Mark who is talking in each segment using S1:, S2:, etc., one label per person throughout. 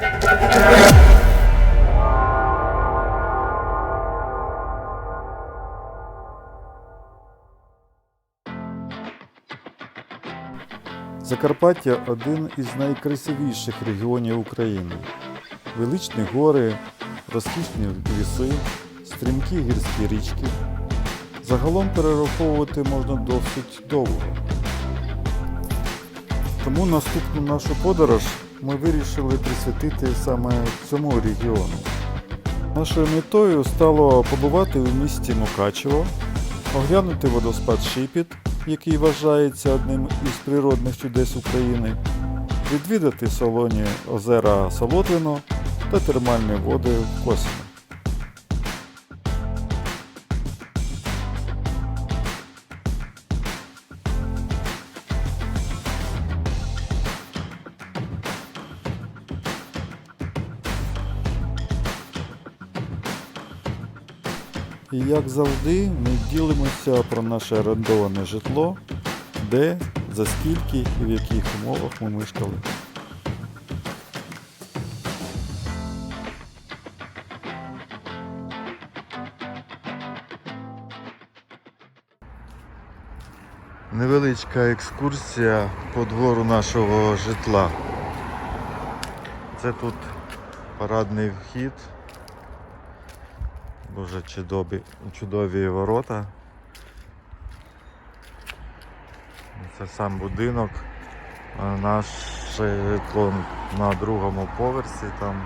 S1: Закарпаття один із найкрасивіших регіонів України. Величні гори, розкішні ліси, стрімкі гірські річки. Загалом перераховувати можна досить довго. Тому наступну нашу подорож ми вирішили присвятити саме цьому регіону. Нашою метою стало побувати у місті Мукачево, оглянути водоспад Шипіт, який вважається одним із природних чудес України, відвідати солоні озера Солотвино та термальні води Косино. Як завжди, ми ділимося про наше орендоване житло, де, за скільки і в яких умовах ми мешкали. Невеличка екскурсія по двору нашого житла. Це тут парадний вхід. Дуже чудові, чудові ворота. Це сам будинок. Наше житло на другому поверсі там.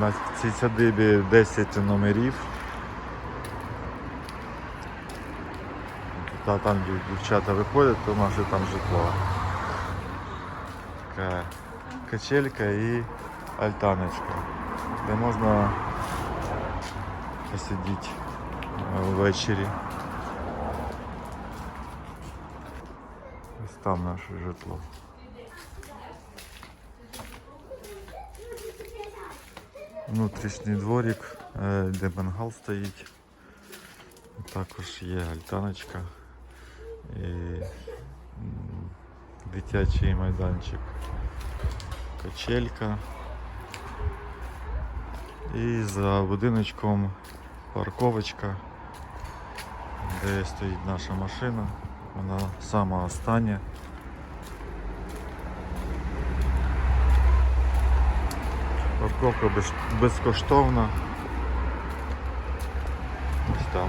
S1: На цій садибі 10 номерів. Та там дівчата виходять, то наше там житло. Така качелька і альтаночка, де можна посидіти е, ввечері. Ось там наше житло. Внутрішній дворик, е, де мангал стоїть. Також є альтаночка і м, дитячий майданчик, качелька. І за будиночком парковочка, де стоїть наша машина. Вона сама остання. Парковка безкоштовна. Ось там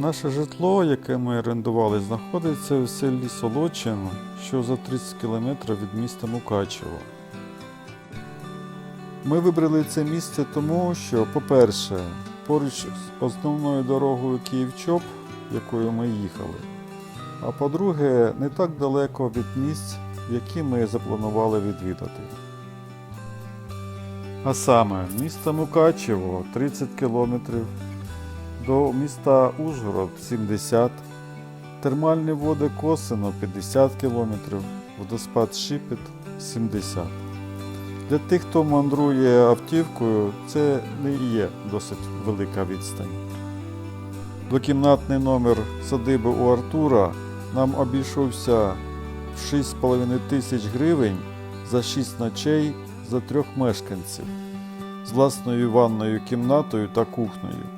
S1: Наше житло, яке ми орендували, знаходиться у селі Солочин, що за 30 км від міста Мукачево. Ми вибрали це місце тому, що, по-перше, поруч з основною дорогою Київ-Чоп, якою ми їхали. А по-друге, не так далеко від місць, які ми запланували відвідати. А саме, місто Мукачево 30 кілометрів, до міста Ужгород 70, термальні води Косино 50 км, водоспад Шипіт 70. Для тих, хто мандрує автівкою, це не є досить велика відстань. Двокімнатний номер садиби у Артура нам обійшовся в 6,5 тисяч гривень за 6 ночей за трьох мешканців з власною ванною кімнатою та кухнею.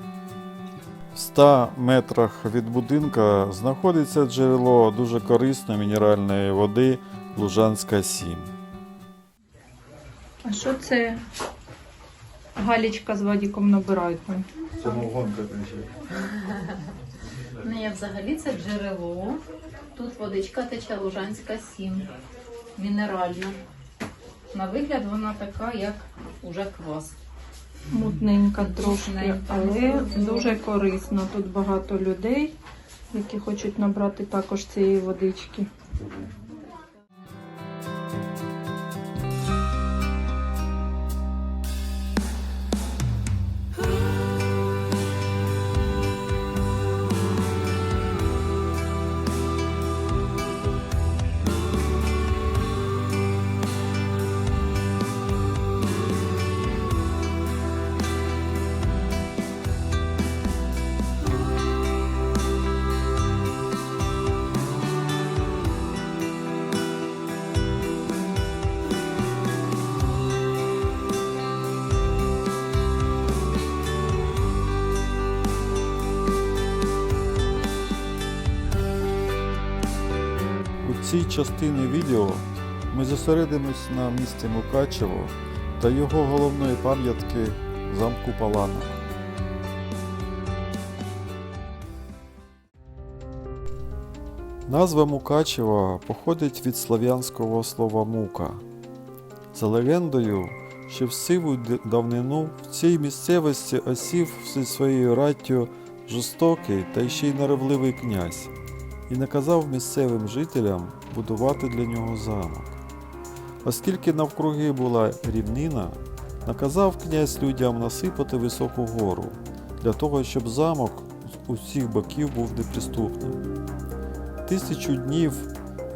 S1: В 100 метрах від будинка знаходиться джерело дуже корисної мінеральної води Лужанська 7.
S2: А що це Галічка з Вадіком набирають там?
S1: Самогонка
S3: Не, взагалі це джерело. Тут водичка тече Лужанська 7. Мінеральна. На вигляд вона така, як уже квас.
S2: Мутненька трошки, але дуже корисно. Тут багато людей, які хочуть набрати також цієї водички.
S1: Цій частині відео ми зосередимось на місті Мукачево та його головної пам'ятки замку Паланок. Назва Мукачева походить від слов'янського слова мука. За легендою, ще в сиву давнину в цій місцевості осів зі своєю раттю жорстокий та ще й наривливий князь і наказав місцевим жителям будувати для нього замок. Оскільки навкруги була рівнина, наказав князь людям насипати високу гору для того, щоб замок з усіх боків був неприступним. Тисячу днів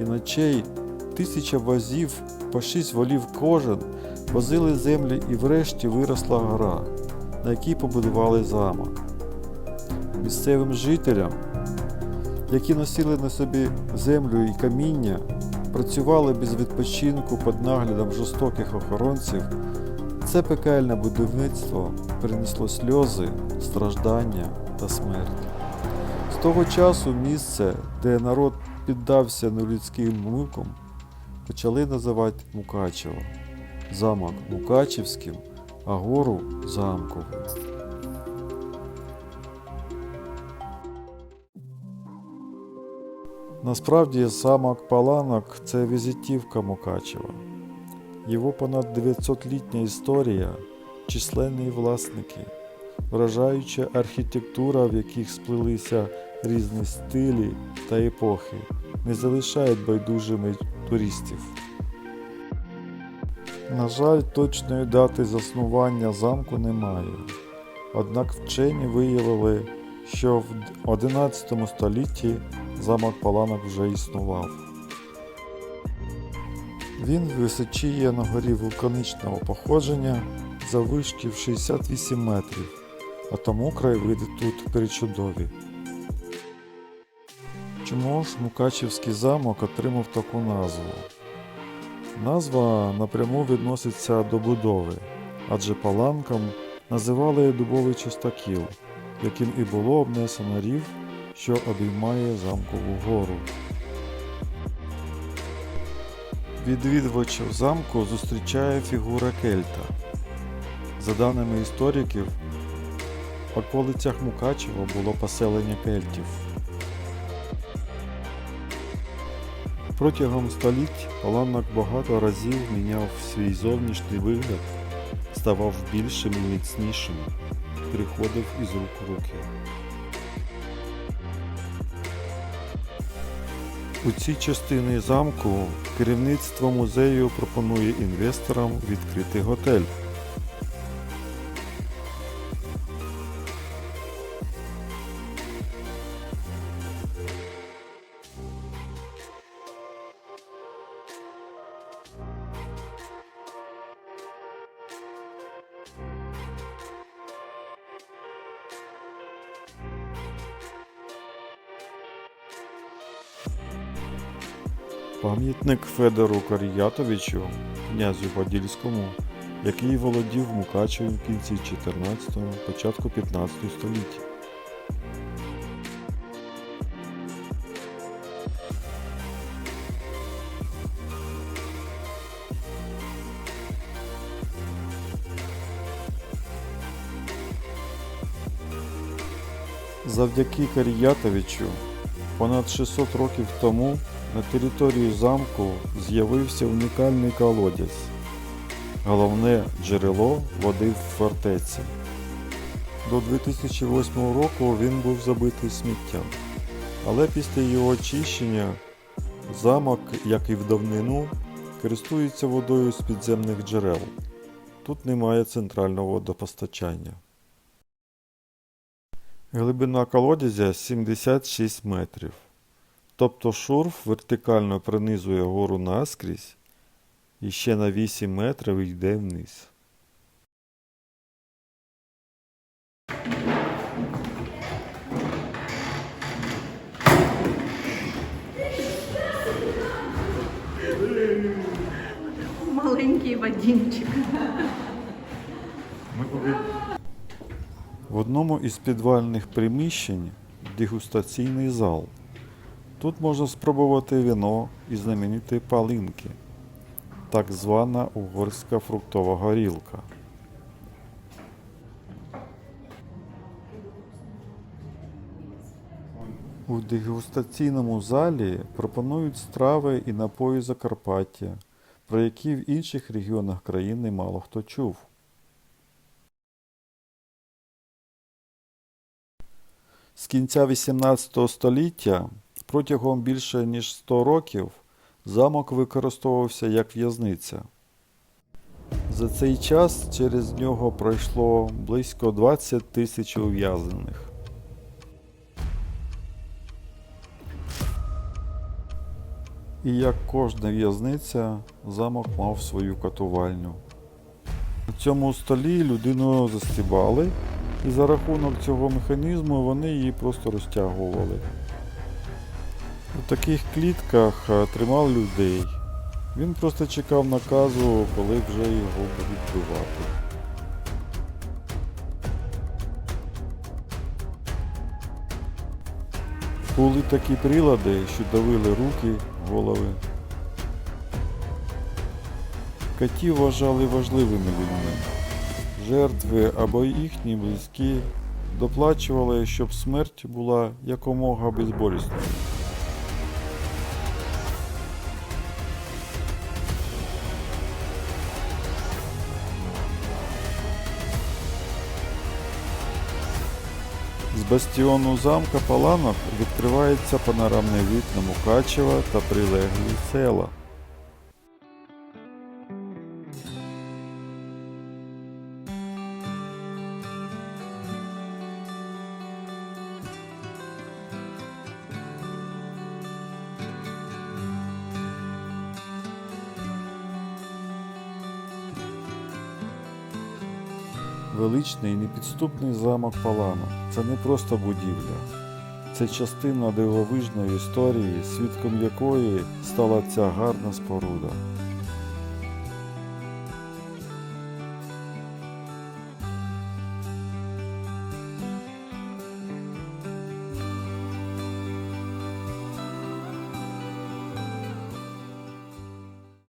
S1: і ночей, тисяча возів, по шість волів кожен возили землі і врешті виросла гора, на якій побудували замок. Місцевим жителям, які носили на собі землю і каміння, працювали без відпочинку під наглядом жорстоких охоронців, це пекельне будівництво принесло сльози, страждання та смерть. З того часу місце, де народ піддався нелюдським мукам, почали називати Мукачево. Замок Мукачевським, а гору замковим. Насправді замок Паланок це візитівка Мукачева. Його понад 900-літня історія, численні власники, вражаюча архітектура, в яких сплелися різні стилі та епохи, не залишають байдужими туристів. На жаль, точної дати заснування замку немає. Однак вчені виявили, що в 11 столітті замок Паланок вже існував. Він височіє на горі вулканічного походження заввишки в 68 метрів, а тому краєвиди тут причудові. Чому ж Мукачівський замок отримав таку назву? Назва напряму відноситься до будови, адже паланком називали дубовий чистокіл, яким і було обнесено рів, що обіймає замкову гору. Відвідувачів замку зустрічає фігура кельта. За даними істориків, в околицях Мукачева було поселення кельтів. Протягом століть Паланок багато разів міняв свій зовнішній вигляд, ставав більшим і міцнішим, переходив із рук в руки. У цій частині замку керівництво музею пропонує інвесторам відкрити готель. Пам'ятник Федору Каріятовичу, князю Подільському, який володів Мукачевим в кінці 14-го, початку 15 століття. Завдяки Каріятовичу понад 600 років тому на території замку з'явився унікальний колодязь, головне джерело води в фортеці. До 2008 року він був забитий сміттям, але після його очищення замок, як і в давнину, користується водою з підземних джерел. Тут немає центрального водопостачання. Глибина колодязя 76 метрів. Тобто шурф вертикально пронизує гору наскрізь і ще на 8 метрів йде вниз.
S2: Маленький Вадімчик.
S1: В одному із підвальних приміщень дегустаційний зал. Тут можна спробувати вино і знамениті палинки, так звана угорська фруктова горілка. У дегустаційному залі пропонують страви і напої Закарпаття, про які в інших регіонах країни мало хто чув. З кінця XVIII століття протягом більше ніж 100 років замок використовувався як в'язниця. За цей час через нього пройшло близько 20 тисяч ув'язнених. І як кожна в'язниця, замок мав свою катувальню. На цьому столі людину застібали, і за рахунок цього механізму вони її просто розтягували. У таких клітках е, тримали людей. Він просто чекав наказу, коли вже його будуть вбивати. Були такі прилади, що давили руки, голови. Катів вважали важливими людьми. Жертви або їхні близькі доплачували, щоб смерть була якомога безболісною. Бастіону замка Паланок відкривається панорамний вид на Мукачева та прилеглі села. Величний непідступний замок Палана – це не просто будівля. Це частина дивовижної історії, свідком якої стала ця гарна споруда.